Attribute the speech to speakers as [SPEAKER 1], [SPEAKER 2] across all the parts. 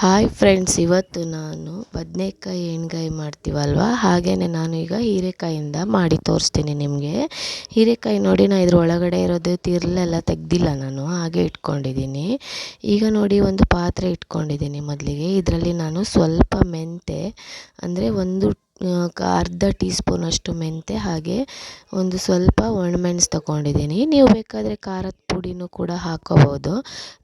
[SPEAKER 1] Hi friends ಇವತ್ತು ನಾನು ಬದನೇಕಾಯಿ ಎಣ್ಗಾಯಿ ಮಾಡ್ತೀವಲ್ವ? ಹಾಗೇ ನಾನು ಈಗ ಹೀರೆಕಾಯಿಂದ ಮಾಡಿ ತೋರಿಸ್ತೀನಿ ನಿಮಗೆ. ಹೀರೆಕಾಯಿ ನೋಡಿ ನಾನು ಇದ್ರ ಒಳಗಡೆ ಇರೋದು ತಿರ್ಲೆಲ್ಲ ತೆಗ್ದಿಲ್ಲ ನಾನು, ಹಾಗೆ ಇಟ್ಕೊಂಡಿದ್ದೀನಿ. ಈಗ ನೋಡಿ, ಒಂದು ಪಾತ್ರೆ ಇಟ್ಕೊಂಡಿದ್ದೀನಿ ಮೊದಲಿಗೆ. ಇದರಲ್ಲಿ ನಾನು ಸ್ವಲ್ಪ ಮೆಂತೆ ಅಂದರೆ ಒಂದು ಅರ್ಧ ಟೀ ಸ್ಪೂನಷ್ಟು ಮೆಂತೆ ಹಾಗೆ ಒಂದು ಸ್ವಲ್ಪ ಒಣಮೆಣ್ಸು ತಗೊಂಡಿದ್ದೀನಿ. ನೀವು ಬೇಕಾದರೆ ಖಾರದ ಪುಡಿನೂ ಕೂಡ ಹಾಕ್ಕೋಬೋದು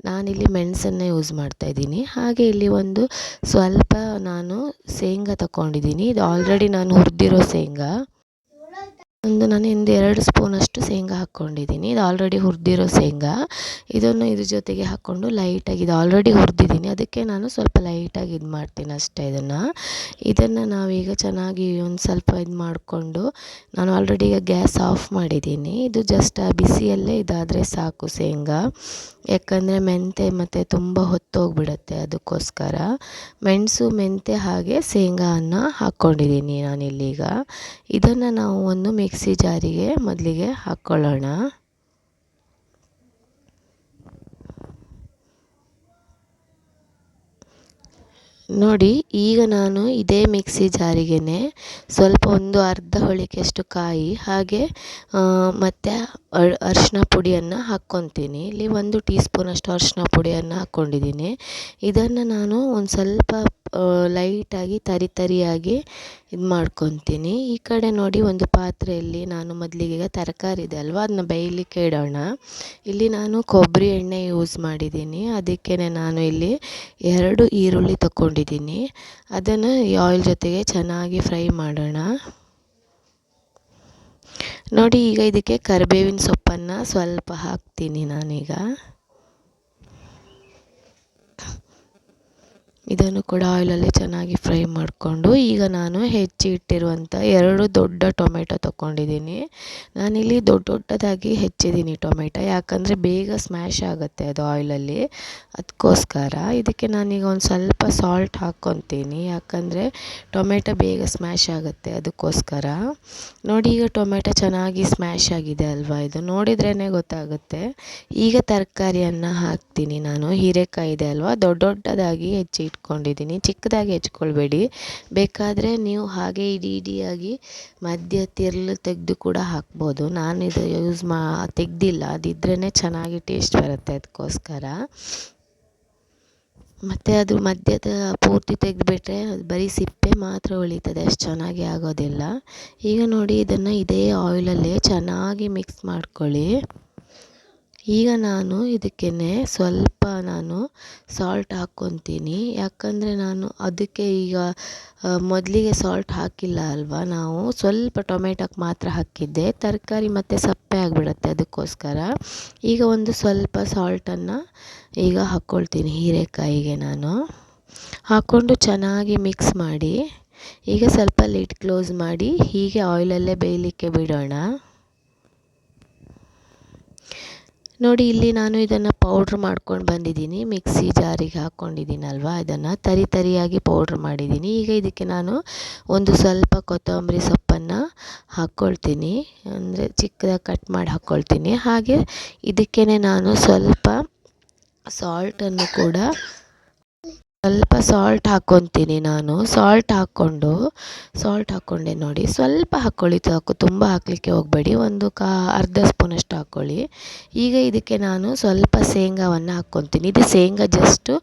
[SPEAKER 1] ನಾನಿಲ್ಲಿ ಮೆಣಸನ್ನೇ ಯೂಸ್ ಮಾಡ್ತಾಯಿದ್ದೀನಿ ಹಾಗೆ ಇಲ್ಲಿ ಒಂದು ಸ್ವಲ್ಪ ನಾನು ಶೇಂಗಾ ತಗೊಂಡಿದ್ದೀನಿ. ಇದು ಆಲ್ರೆಡಿ ನಾನು ಹುರಿದಿರೋ ಶೇಂಗಾ. ಒಂದು ನಾನು ಒಂದು ಎರಡು ಸ್ಪೂನಷ್ಟು ಶೇಂಗಾ ಹಾಕ್ಕೊಂಡಿದ್ದೀನಿ. ಇದು ಆಲ್ರೆಡಿ ಹುರಿದಿರೋ ಶೇಂಗಾ. ಇದನ್ನು ಇದ್ರ ಜೊತೆಗೆ ಹಾಕ್ಕೊಂಡು ಲೈಟಾಗಿ ಇದು ಆಲ್ರೆಡಿ ಹುರಿದಿದ್ದೀನಿ. ಅದಕ್ಕೆ ನಾನು ಸ್ವಲ್ಪ ಲೈಟಾಗಿ ಇದು ಮಾಡ್ತೀನಿ ಅಷ್ಟೇ ಇದನ್ನು. ಇದನ್ನು ನಾವೀಗ ಚೆನ್ನಾಗಿ ಒಂದು ಸ್ವಲ್ಪ ಇದು ಮಾಡಿಕೊಂಡು ನಾನು ಆಲ್ರೆಡಿ ಈಗ ಗ್ಯಾಸ್ ಆಫ್ ಮಾಡಿದ್ದೀನಿ. ಇದು ಜಸ್ಟ್ ಆ ಬಿಸಿಯಲ್ಲೇ ಇದಾದರೆ ಸಾಕು ಶೇಂಗಾ. ಯಾಕಂದರೆ ಮೆಂತೆ ಮತ್ತು ತುಂಬ ಹೊತ್ತೋಗ್ಬಿಡುತ್ತೆ ಅದಕ್ಕೋಸ್ಕರ. ಮೆಣಸು, ಮೆಂತೆ ಹಾಗೆ ಶೇಂಗಾನ ಹಾಕ್ಕೊಂಡಿದ್ದೀನಿ ನಾನಿಲ್ಲೀಗ. ಇದನ್ನು ನಾವು ಒಂದು ಮಿಕ್ಸಿ ಜಾರಿಗೆ ಮೊದಲಿಗೆ ಹಾಕ್ಕೊಳ್ಳೋಣ ನೋಡಿ, ಈಗ ನಾನು ಇದೇ ಮಿಕ್ಸಿ ಜಾರಿಗೆನೆ ಸ್ವಲ್ಪ ಒಂದು ಅರ್ಧ ಹೊಳಿಕೆಷ್ಟು ಕಾಯಿ ಹಾಗೆ ಮತ್ತು ಅರಿಶಿನ ಪುಡಿಯನ್ನು ಹಾಕ್ಕೊತೀನಿ. ಇಲ್ಲಿ ಒಂದು ಟೀ ಸ್ಪೂನಷ್ಟು ಅರಿಶಿನ ಪುಡಿಯನ್ನು ಹಾಕ್ಕೊಂಡಿದ್ದೀನಿ. ಇದನ್ನು ನಾನು ಒಂದು ಸ್ವಲ್ಪ ಲೈಟಾಗಿ ತರಿ ತರಿಯಾಗಿ ಇದು ಮಾಡ್ಕೊತೀನಿ. ಈ ಕಡೆ ನೋಡಿ ಒಂದು ಪಾತ್ರೆಯಲ್ಲಿ ನಾನು ಮೊದಲಿಗೆ ತರಕಾರಿ ಇದೆ ಅಲ್ವಾ? ಅದನ್ನ ಬೇಯಲಿಕ್ಕೆ ಇಡೋಣ. ಇಲ್ಲಿ ನಾನು ಕೊಬ್ಬರಿ ಎಣ್ಣೆ ಯೂಸ್ ಮಾಡಿದ್ದೀನಿ. ಅದಕ್ಕೆ ನಾನು ಇಲ್ಲಿ ಎರಡು ಈರುಳ್ಳಿ ತಗೊಂಡಿದ್ದೀನಿ ಅದನ್ನು ಈ ಆಯಿಲ್ ಜೊತೆಗೆ ಚೆನ್ನಾಗಿ ಫ್ರೈ ಮಾಡೋಣ. ನೋಡಿ ಈಗ ಇದಕ್ಕೆ ಕರಿಬೇವಿನ ಸೊಪ್ಪನ್ನು ಸ್ವಲ್ಪ ಹಾಕ್ತೀನಿ ನಾನೀಗ. ಇದನ್ನು ಕೂಡ ಆಯಿಲಲ್ಲಿ ಚೆನ್ನಾಗಿ ಫ್ರೈ ಮಾಡಿಕೊಂಡು, ಈಗ ನಾನು ಹೆಚ್ಚಿ ಇಟ್ಟಿರುವಂಥ ಎರಡು ದೊಡ್ಡ ಟೊಮೆಟೊ ತೊಗೊಂಡಿದ್ದೀನಿ ನಾನಿಲ್ಲಿ ದೊಡ್ಡ ದೊಡ್ಡದಾಗಿ ಹೆಚ್ಚಿದ್ದೀನಿ ಟೊಮೆಟೊ, ಯಾಕಂದರೆ ಬೇಗ ಸ್ಮ್ಯಾಶ್ ಆಗುತ್ತೆ ಅದು ಆಯಿಲಲ್ಲಿ ಅದಕ್ಕೋಸ್ಕರ ಇದಕ್ಕೆ ನಾನೀಗ ಒಂದು ಸ್ವಲ್ಪ ಸಾಲ್ಟ್ ಹಾಕ್ಕೊತೀನಿ, ಯಾಕಂದರೆ ಟೊಮೆಟೊ ಬೇಗ ಸ್ಮ್ಯಾಶ್ ಆಗುತ್ತೆ ಅದಕ್ಕೋಸ್ಕರ. ನೋಡಿ ಈಗ ಟೊಮೆಟೊ ಚೆನ್ನಾಗಿ ಸ್ಮ್ಯಾಶ್ ಆಗಿದೆ ಅಲ್ವಾ ಇದು? ನೋಡಿದ್ರೇ ಗೊತ್ತಾಗುತ್ತೆ. ಈಗ ತರಕಾರಿಯನ್ನು ಹಾಕ್ತೀನಿ ನಾನು, ಹೀರೆಕಾಯಿ ಇದೆ ಅಲ್ವಾ? ದೊಡ್ಡ ದೊಡ್ಡದಾಗಿ ಹೆಚ್ಚಿ ಇಟ್ಕೊಂಡಿದ್ದೀನಿ. ಚಿಕ್ಕದಾಗಿ ಹೆಚ್ಕೊಳ್ಬೇಡಿ. ಬೇಕಾದರೆ ನೀವು ಹಾಗೆ ಇಡೀ ಇಡಿಯಾಗಿ ಮಧ್ಯ ತಿರ್ಲು ತೆಗೆದು ಕೂಡ ಹಾಕ್ಬೋದು. ನಾನು ಇದು ಯೂಸ್ ಮಾ, ತೆಗ್ದಿಲ್ಲ. ಅದಿದ್ರೇ ಚೆನ್ನಾಗಿ ಟೇಸ್ಟ್ ಬರುತ್ತೆ ಅದಕ್ಕೋಸ್ಕರ ಮತ್ತು ಅದು ಮಧ್ಯದ ಪೂರ್ತಿ ತೆಗೆದುಬಿಟ್ರೆ ಅದು ಬರೀ ಸಿಪ್ಪೆ ಮಾತ್ರ ಉಳಿತದೆ. ಅಷ್ಟು ಚೆನ್ನಾಗಿ ಆಗೋದಿಲ್ಲ. ಈಗ ನೋಡಿ ಇದನ್ನು ಇದೇ ಆಯಿಲಲ್ಲೇ ಚೆನ್ನಾಗಿ ಮಿಕ್ಸ್ ಮಾಡ್ಕೊಳ್ಳಿ. ಈಗ ನಾನು ಇದಕ್ಕೆ ಸ್ವಲ್ಪ ನಾನು ಸಾಲ್ಟ್ ಹಾಕ್ಕೊತೀನಿ. ಯಾಕಂದರೆ ನಾನು ಅದಕ್ಕೆ ಈಗ ಮೊದಲಿಗೆ ಸಾಲ್ಟ್ ಹಾಕಿಲ್ಲ ಅಲ್ವಾ? ನಾವು ಸ್ವಲ್ಪ ಟೊಮೆಟೊಕ್ಕೆ ಮಾತ್ರ ಹಾಕಿದ್ದೆ. ತರಕಾರಿ ಮತ್ತು ಸಪ್ಪೆ ಆಗಿಬಿಡತ್ತೆ ಅದಕ್ಕೋಸ್ಕರ. ಈಗ ಒಂದು ಸ್ವಲ್ಪ ಸಾಲ್ಟನ್ನು ಈಗ ಹಾಕ್ಕೊಳ್ತೀನಿ ಹೀರೆಕಾಯಿಗೆ ನಾನು. ಹಾಕ್ಕೊಂಡು ಚೆನ್ನಾಗಿ ಮಿಕ್ಸ್ ಮಾಡಿ, ಈಗ ಸ್ವಲ್ಪ ಲಿಡ್ ಕ್ಲೋಸ್ ಮಾಡಿ ಹೀಗೆ ಆಯಿಲಲ್ಲೇ ಬೇಯಲಿಕ್ಕೆ ಬಿಡೋಣ. ನೋಡಿ, ಇಲ್ಲಿ ನಾನು ಇದನ್ನು ಪೌಡ್ರ್ ಮಾಡ್ಕೊಂಡು ಬಂದಿದ್ದೀನಿ. ಮಿಕ್ಸಿ ಜಾರಿಗೆ ಹಾಕ್ಕೊಂಡಿದ್ದೀನಲ್ವ ಇದನ್ನು ತರಿ ತರಿಯಾಗಿ ಪೌಡ್ರ್ ಮಾಡಿದ್ದೀನಿ. ಈಗ ಇದಕ್ಕೆ ನಾನು ಒಂದು ಸ್ವಲ್ಪ ಕೊತ್ತಂಬರಿ ಸೊಪ್ಪನ್ನು ಹಾಕ್ಕೊಳ್ತೀನಿ ಅಂದರೆ ಚಿಕ್ಕದಾಗಿ ಕಟ್ ಮಾಡಿ ಹಾಕ್ಕೊಳ್ತೀನಿ ಹಾಗೆ ಇದಕ್ಕೇ ನಾನು ಸ್ವಲ್ಪ ಸಾಲ್ಟನ್ನು ಕೂಡ ಸ್ವಲ್ಪ ಸಾಲ್ಟ್ ಹಾಕ್ಕೊತೀನಿ ನಾನು. ಸಾಲ್ಟ್ ಹಾಕ್ಕೊಂಡು ಸಾಲ್ಟ್ ಹಾಕ್ಕೊಂಡೆ ನೋಡಿ. ಸ್ವಲ್ಪ ಹಾಕ್ಕೊಳ್ಳಿ ಸಾಕು, ತುಂಬ ಹಾಕಲಿಕ್ಕೆ ಹೋಗಬೇಡಿ. ಒಂದು ಕಾ, ಅರ್ಧ ಸ್ಪೂನಷ್ಟು ಹಾಕ್ಕೊಳ್ಳಿ ಈಗ ಇದಕ್ಕೆ ನಾನು ಸ್ವಲ್ಪ ಶೇಂಗಾವನ್ನು ಹಾಕ್ಕೊತೀನಿ. ಇದು ಶೇಂಗಾ ಜಸ್ಟು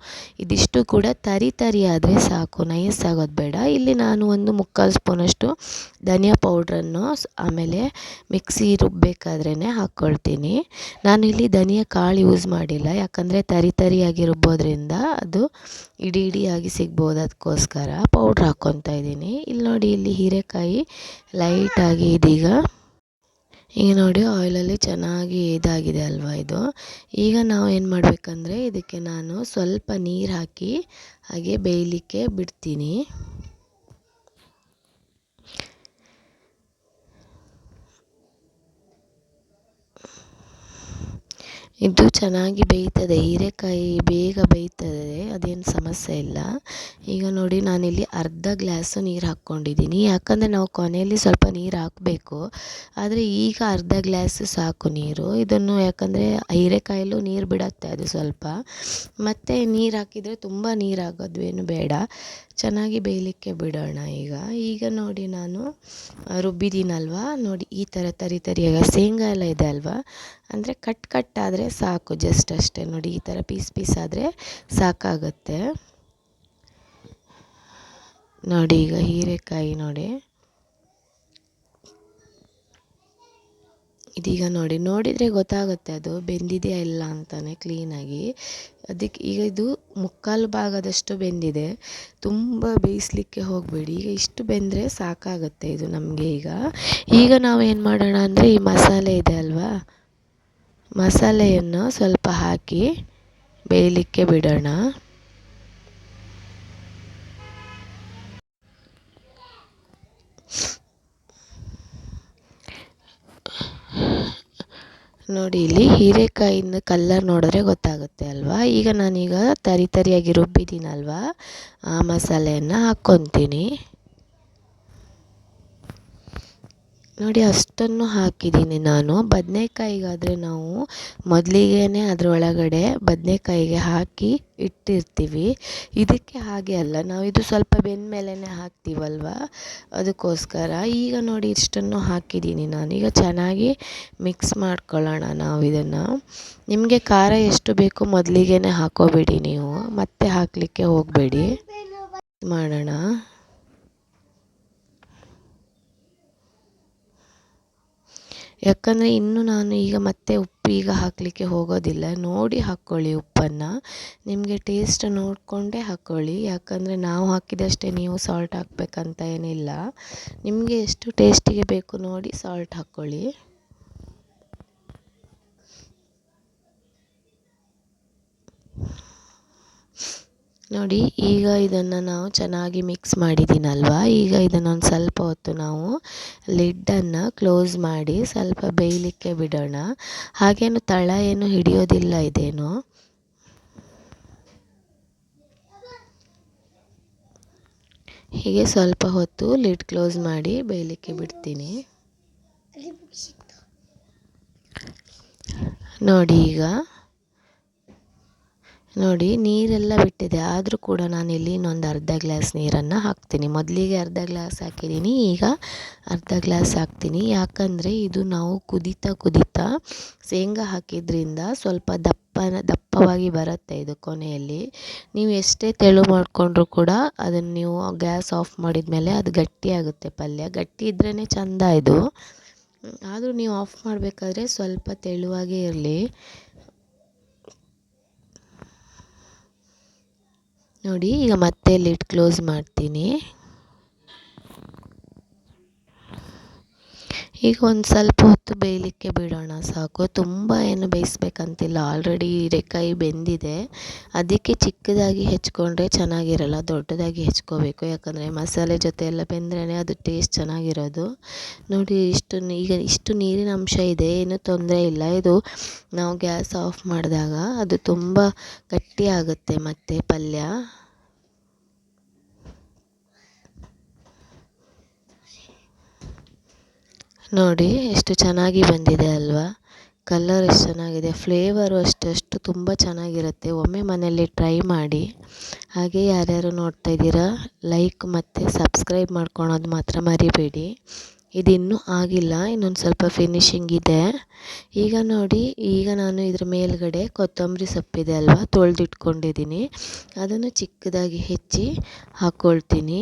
[SPEAKER 1] ಇದಿಷ್ಟು ಕೂಡ ತರಿ ತರಿ ಆದರೆ ಸಾಕು ನೈಸ್ ಆಗೋದು ಬೇಡ. ಇಲ್ಲಿ ನಾನು ಒಂದು ಮುಕ್ಕಾಲು ಸ್ಪೂನಷ್ಟು ಧನಿಯಾ ಪೌಡ್ರನ್ನು ಆಮೇಲೆ ಮಿಕ್ಸಿ ರುಬ್ಬಬೇಕಾದ್ರೇ ಹಾಕ್ಕೊಳ್ತೀನಿ ನಾನು ಇಲ್ಲಿ ಧನಿಯಾ ಕಾಳು ಯೂಸ್ ಮಾಡಿಲ್ಲ. ಯಾಕಂದರೆ ತರಿ ತರಿಯಾಗಿ ರುಬ್ಬೋದ್ರಿಂದ ಅದು ಇಡೀ ಇಡಿಯಾಗಿ ಸಿಗ್ಬೋದು ಅದಕ್ಕೋಸ್ಕರ. ಪೌಡ್ರ್ ಹಾಕ್ಕೊತಾ ಇದ್ದೀನಿ. ಇಲ್ಲಿ ನೋಡಿ, ಇಲ್ಲಿ ಹೀರೆಕಾಯಿ ಲೈಟಾಗಿ ಇದೀಗ. ಈಗ ನೋಡಿ ಆಯಿಲಲ್ಲಿ ಚೆನ್ನಾಗಿ ಇದಾಗಿದೆ ಅಲ್ವಾ ಇದು? ಈಗ ನಾವು ಏನು ಮಾಡಬೇಕಂದ್ರೆ, ಇದಕ್ಕೆ ನಾನು ಸ್ವಲ್ಪ ನೀರು ಹಾಕಿ ಹಾಗೆ ಬೇಯಲಿಕ್ಕೆ ಬಿಡ್ತೀನಿ. ಇದು ಚೆನ್ನಾಗಿ ಬೇಯ್ತದೆ, ಹೀರೆಕಾಯಿ ಬೇಗ ಬೇಯ್ತದೆ, ಅದೇನು ಸಮಸ್ಯೆ ಇಲ್ಲ. ಈಗ ನೋಡಿ, ನಾನಿಲ್ಲಿ ಅರ್ಧ ಗ್ಲಾಸು ನೀರು ಹಾಕ್ಕೊಂಡಿದ್ದೀನಿ. ಯಾಕಂದರೆ ನಾವು ಕೊನೆಯಲ್ಲಿ ಸ್ವಲ್ಪ ನೀರು ಹಾಕಬೇಕು. ಆದರೆ ಈಗ ಅರ್ಧ ಗ್ಲಾಸ್ ಸಾಕು ನೀರು. ಇದನ್ನು ಯಾಕಂದರೆ ಹೀರೆಕಾಯಲ್ಲೂ ನೀರು ಬಿಡತ್ತೆ ಅದು ಸ್ವಲ್ಪ. ಮತ್ತು ನೀರು ಹಾಕಿದರೆ ತುಂಬ ನೀರು ಆಗೋದು ಏನು ಬೇಡ. ಚೆನ್ನಾಗಿ ಬೇಯಲಿಕ್ಕೆ ಬಿಡೋಣ ಈಗ. ಈಗ ನೋಡಿ ನಾನು ರುಬ್ಬಿದ್ದೀನಲ್ವಾ? ನೋಡಿ, ಈ ಥರ ತರಿ ತರಿಯಾಗಿ. ಶೇಂಗಾ ಎಲ್ಲ ಇದೆ ಅಲ್ವಾ? ಅಂದರೆ ಕಟ್ ಕಟ್ ಆದರೆ ಸಾಕು ಜಸ್ಟ್ ಅಷ್ಟೇ ನೋಡಿ, ಈ ಥರ ಪೀಸ್ ಪೀಸ್ ಆದರೆ ಸಾಕಾಗುತ್ತೆ. ನೋಡಿ ಈಗ ಹೀರೆಕಾಯಿ ನೋಡಿ. ಇದೀಗ ನೋಡಿ, ನೋಡಿದರೆ ಗೊತ್ತಾಗುತ್ತೆ ಅದು ಬೆಂದಿದೆಯಾ ಇಲ್ಲ ಅಂತಲೇ ಕ್ಲೀನಾಗಿ ಅದಕ್ಕೆ ಈಗ ಇದು ಮುಕ್ಕಾಲು ಭಾಗದಷ್ಟು ಬೆಂದಿದೆ. ತುಂಬ ಬೇಯಿಸಲಿಕ್ಕೆ ಹೋಗಬೇಡಿ, ಈಗ ಇಷ್ಟು ಬೆಂದರೆ ಸಾಕಾಗುತ್ತೆ ಇದು ನಮಗೆ ಈಗ. ಈಗ ನಾವು ಏನು ಮಾಡೋಣ ಅಂದರೆ ಈ ಮಸಾಲೆ ಇದೆ ಅಲ್ವಾ? ಮಸಾಲೆಯನ್ನು ಸ್ವಲ್ಪ ಹಾಕಿ ಬೇಯಲಿಕ್ಕೆ ಬಿಡೋಣ. ನೋಡಿ, ಇಲ್ಲಿ ಹೀರೆಕಾಯಿಂದ ಕಲ್ಲರ್ ನೋಡಿದ್ರೆ ಗೊತ್ತಾಗುತ್ತೆ ಅಲ್ವಾ? ಈಗ ನಾನೀಗ ತರಿ ತರಿಯಾಗಿ ರುಬ್ಬಿದ್ದೀನಲ್ವಾ? ಆ ಮಸಾಲೆಯನ್ನು ಹಾಕ್ಕೊತೀನಿ. ನೋಡಿ, ಅಷ್ಟನ್ನು ಹಾಕಿದ್ದೀನಿ ನಾನು. ಬದನೇಕಾಯಿಗಾದರೆ ನಾವು ಮೊದಲಿಗೆ ಅದರೊಳಗಡೆ ಬದನೇಕಾಯಿಗೆ ಹಾಕಿ ಇಟ್ಟಿರ್ತೀವಿ. ಇದಕ್ಕೆ ಹಾಗೆ ಅಲ್ಲ, ನಾವು ಇದು ಸ್ವಲ್ಪ ಬೆಂದ ಮೇಲೇ ಹಾಕ್ತೀವಲ್ವ? ಅದಕ್ಕೋಸ್ಕರ ಈಗ ನೋಡಿ, ಇಷ್ಟನ್ನು ಹಾಕಿದ್ದೀನಿ ನಾನು. ಈಗ ಚೆನ್ನಾಗಿ ಮಿಕ್ಸ್ ಮಾಡ್ಕೊಳ್ಳೋಣ ನಾವು ಇದನ್ನು. ನಿಮಗೆ ಖಾರ ಎಷ್ಟು ಬೇಕು ಮೊದಲಿಗೆ ಹಾಕೋಬೇಡಿ ನೀವು. ಮತ್ತೆ ಹಾಕಲಿಕ್ಕೆ ಹೋಗಬೇಡಿ. ಮಾಡೋಣ. ಯಾಕಂದರೆ ಇನ್ನು ನಾನು ಈಗ ಮತ್ತೆ ಉಪ್ಪು ಈಗ ಹಾಕಲಿಕ್ಕೆ ಹೋಗೋದಿಲ್ಲ. ನೋಡಿ ಹಾಕ್ಕೊಳ್ಳಿ ಉಪ್ಪನ್ನು. ನಿಮಗೆ ಟೇಸ್ಟ್ ನೋಡಿಕೊಂಡೇ ಹಾಕ್ಕೊಳ್ಳಿ. ಯಾಕಂದರೆ ನಾವು ಹಾಕಿದಷ್ಟೇ ನೀವು ಸಾಲ್ಟ್ ಹಾಕಬೇಕಂತ ಏನಿಲ್ಲ. ನಿಮಗೆ ಎಷ್ಟು ಟೇಸ್ಟಿಗೆ ಬೇಕು ನೋಡಿ ಸಾಲ್ಟ್ ಹಾಕ್ಕೊಳ್ಳಿ. ನೋಡಿ, ಈಗ ಇದನ್ನು ನಾವು ಚೆನ್ನಾಗಿ ಮಿಕ್ಸ್ ಮಾಡಿದ್ದೀನಲ್ವ? ಈಗ ಇದನ್ನೊಂದು ಸ್ವಲ್ಪ ಹೊತ್ತು ನಾವು ಲಿಡ್ಡನ್ನು ಕ್ಲೋಸ್ ಮಾಡಿ ಸ್ವಲ್ಪ ಬೇಯಲಿಕ್ಕೆ ಬಿಡೋಣ. ಹಾಗೇನು ತಳ ಏನು ಹಿಡಿಯೋದಿಲ್ಲ ಇದೇನು? ಹೀಗೆ ಸ್ವಲ್ಪ ಹೊತ್ತು ಲಿಡ್ ಕ್ಲೋಸ್ ಮಾಡಿ ಬೇಯಲಿಕ್ಕೆ ಬಿಡ್ತೀನಿ. ನೋಡಿ ಈಗ ನೋಡಿ, ನೀರೆಲ್ಲ ಬಿಟ್ಟಿದೆ. ಆದರೂ ಕೂಡ ನಾನು ಇಲ್ಲಿ ಇನ್ನೊಂದು ಅರ್ಧ ಗ್ಲಾಸ್ ನೀರನ್ನು ಹಾಕ್ತೀನಿ. ಮೊದಲಿಗೆ ಅರ್ಧ ಗ್ಲಾಸ್ ಹಾಕಿದ್ದೀನಿ, ಈಗ ಅರ್ಧ ಗ್ಲಾಸ್ ಹಾಕ್ತೀನಿ. ಯಾಕಂದರೆ ಇದು ನಾವು ಕುದೀತಾ ಕುದೀತಾ ಶೇಂಗಾ ಹಾಕಿದ್ರಿಂದ ಸ್ವಲ್ಪ ದಪ್ಪ ದಪ್ಪವಾಗಿ ಬರುತ್ತೆ ಇದು ಕೊನೆಯಲ್ಲಿ. ನೀವು ಎಷ್ಟೇ ತೆಳು ಮಾಡಿಕೊಂಡ್ರೂ ಕೂಡ ಅದನ್ನು ನೀವು ಗ್ಯಾಸ್ ಆಫ್ ಮಾಡಿದ ಮೇಲೆ ಅದು ಗಟ್ಟಿಯಾಗುತ್ತೆ ಪಲ್ಯ. ಗಟ್ಟಿ ಇದ್ರೇ ಚೆಂದ ಇದು. ಆದರೂ ನೀವು ಆಫ್ ಮಾಡಬೇಕಾದ್ರೆ ಸ್ವಲ್ಪ ತೆಳುವಾಗೇ ಇರಲಿ. ನೋಡಿ ಈಗ ಮತ್ತೆ ಲಿಡ್ ಕ್ಲೋಸ್ ಮಾಡ್ತೀನಿ. ಈಗ ಒಂದು ಸ್ವಲ್ಪ ಹೊತ್ತು ಬೇಯಲಿಕ್ಕೆ ಬಿಡೋಣ, ಸಾಕು. ತುಂಬ ಏನು ಬೇಯಿಸ್ಬೇಕಂತಿಲ್ಲ. ಆಲ್ರೆಡಿ ಹೀರೆಕಾಯಿ ಬೆಂದಿದೆ. ಅದಕ್ಕೆ ಚಿಕ್ಕದಾಗಿ ಹೆಚ್ಕೊಂಡ್ರೆ ಚೆನ್ನಾಗಿರಲ್ಲ, ದೊಡ್ಡದಾಗಿ ಹೆಚ್ಕೋಬೇಕು. ಯಾಕಂದರೆ ಮಸಾಲೆ ಜೊತೆ ಎಲ್ಲ ಬೆಂದ್ರೇ ಅದು ಟೇಸ್ಟ್ ಚೆನ್ನಾಗಿರೋದು. ನೋಡಿ, ಇಷ್ಟು ಈಗ ಇಷ್ಟು ನೀರಿನ ಅಂಶ ಇದೆ, ಏನು ತೊಂದರೆ ಇಲ್ಲ. ಇದು ನಾವು ಗ್ಯಾಸ್ ಆಫ್ ಮಾಡಿದಾಗ ಅದು ತುಂಬ ಗಟ್ಟಿ ಆಗುತ್ತೆ ಮತ್ತು ಪಲ್ಯ. ನೋಡಿ, ಎಷ್ಟು ಚೆನ್ನಾಗಿ ಬಂದಿದೆ ಅಲ್ವಾ? ಕಲರ್ ಎಷ್ಟು ಚೆನ್ನಾಗಿದೆ ಫ್ಲೇವರು ಅಷ್ಟಷ್ಟು ತುಂಬ ಚೆನ್ನಾಗಿರುತ್ತೆ. ಒಮ್ಮೆ ಮನೆಯಲ್ಲಿ ಟ್ರೈ ಮಾಡಿ. ಹಾಗೆ ಯಾರ್ಯಾರು ನೋಡ್ತಾ ಇದ್ದೀರಾ ಲೈಕ್ ಮತ್ತು ಸಬ್ಸ್ಕ್ರೈಬ್ ಮಾಡ್ಕೊಳೋದು ಮಾತ್ರ ಮರಿಬೇಡಿ. ಇದಿನ್ನೂ ಆಗಿಲ್ಲ, ಇನ್ನೊಂದು ಸ್ವಲ್ಪ ಫಿನಿಶಿಂಗ್ ಇದೆ. ಈಗ ನೋಡಿ, ಈಗ ನಾನು ಇದ್ರ ಮೇಲ್ಗಡೆ ಕೊತ್ತಂಬರಿ ಸೊಪ್ಪಿದೆ ಅಲ್ವಾ, ತೊಳೆದಿಟ್ಕೊಂಡಿದ್ದೀನಿ. ಅದನ್ನು ಚಿಕ್ಕದಾಗಿ ಹೆಚ್ಚಿ ಹಾಕ್ಕೊಳ್ತೀನಿ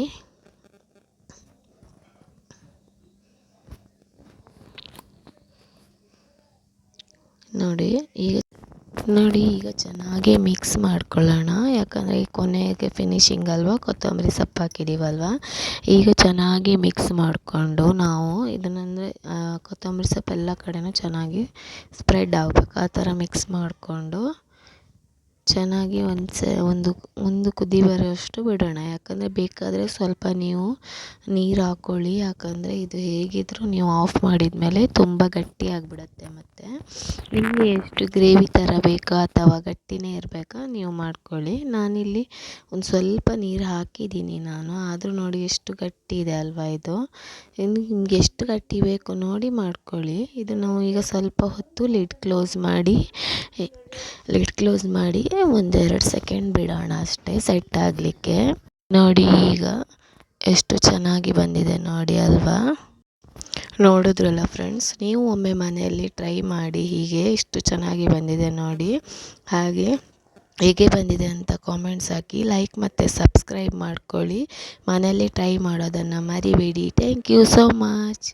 [SPEAKER 1] ನೋಡಿ, ಈಗ ನೋಡಿ, ಈಗ ಚೆನ್ನಾಗಿ ಮಿಕ್ಸ್ ಮಾಡ್ಕೊಳ್ಳೋಣ. ಯಾಕಂದರೆ ಕೊನೆಗೆ ಫಿನಿಶಿಂಗ್ ಅಲ್ವಾ, ಕೊತ್ತಂಬರಿ ಸೊಪ್ಪು ಹಾಕಿದ್ದೀವಲ್ವ ಈಗ ಚೆನ್ನಾಗಿ ಮಿಕ್ಸ್ ಮಾಡಿಕೊಂಡು ನಾವು ಇದನ್ನಂದರೆ ಕೊತ್ತಂಬರಿ ಸೊಪ್ಪು ಎಲ್ಲ ಕಡೆನೂ ಚೆನ್ನಾಗಿ ಸ್ಪ್ರೆಡ್ ಆಗಬೇಕು. ಆ ಥರ ಮಿಕ್ಸ್ ಮಾಡಿಕೊಂಡು ಚೆನ್ನಾಗಿ ಒಂದು ಸ, ಒಂದು ಒಂದು ಕುದಿ ಬರೋವಷ್ಟು ಬಿಡೋಣ. ಯಾಕಂದರೆ ಬೇಕಾದರೆ ಸ್ವಲ್ಪ ನೀವು ನೀರು ಹಾಕ್ಕೊಳ್ಳಿ ಯಾಕಂದರೆ ಇದು ಹೇಗಿದ್ದರೂ ನೀವು ಆಫ್ ಮಾಡಿದ ಮೇಲೆ ತುಂಬ ಗಟ್ಟಿ ಆಗಿಬಿಡತ್ತೆ ಮತ್ತು. ನಿಮಗೆ ಎಷ್ಟು ಗ್ರೇವಿ ಥರ ಬೇಕಾ ಅಥವಾ ಗಟ್ಟಿನೇ ಇರಬೇಕಾ ನೀವು ಮಾಡ್ಕೊಳ್ಳಿ. ನಾನಿಲ್ಲಿ ಒಂದು ಸ್ವಲ್ಪ ನೀರು ಹಾಕಿದ್ದೀನಿ ನಾನು. ಆದರೂ ನೋಡಿ ಎಷ್ಟು ಗಟ್ಟಿ ಇದೆ ಅಲ್ವಾ ಇದು. ನಿಮ್ಗೆ ಎಷ್ಟು ಗಟ್ಟಿ ಬೇಕು ನೋಡಿ ಮಾಡ್ಕೊಳ್ಳಿ. ಇದು ನಾವು ಈಗ ಸ್ವಲ್ಪ ಹೊತ್ತು ಲಿಡ್ ಕ್ಲೋಸ್ ಮಾಡಿ ಲಿಡ್ ಕ್ಲೋಸ್ ಮಾಡಿ, ಒಂದೆರಡು ಸೆಕೆಂಡ್ ಬಿಡೋಣ ಅಷ್ಟೇ ಸೆಟ್ ಆಗಲಿಕ್ಕೆ. ನೋಡಿ ಈಗ ಎಷ್ಟು ಚೆನ್ನಾಗಿ ಬಂದಿದೆ ನೋಡಿ ಅಲ್ವಾ. ನೋಡಿದ್ರಲ್ಲ ಫ್ರೆಂಡ್ಸ್ ನೀವು ಒಮ್ಮೆ ಮನೆಯಲ್ಲಿ ಟ್ರೈ ಮಾಡಿ ಹೀಗೆ ಇಷ್ಟು ಚೆನ್ನಾಗಿ ಬಂದಿದೆ ನೋಡಿ. ಹಾಗೆ ಹೇಗೆ ಬಂದಿದೆ ಅಂತ ಕಾಮೆಂಟ್ಸ್ ಹಾಕಿ ಲೈಕ್ ಮತ್ತು ಸಬ್ಸ್ಕ್ರೈಬ್ ಮಾಡ್ಕೊಳ್ಳಿ. ಮನೆಯಲ್ಲಿ ಟ್ರೈ ಮಾಡೋದನ್ನು ಮರಿಬೇಡಿ. Thank you so much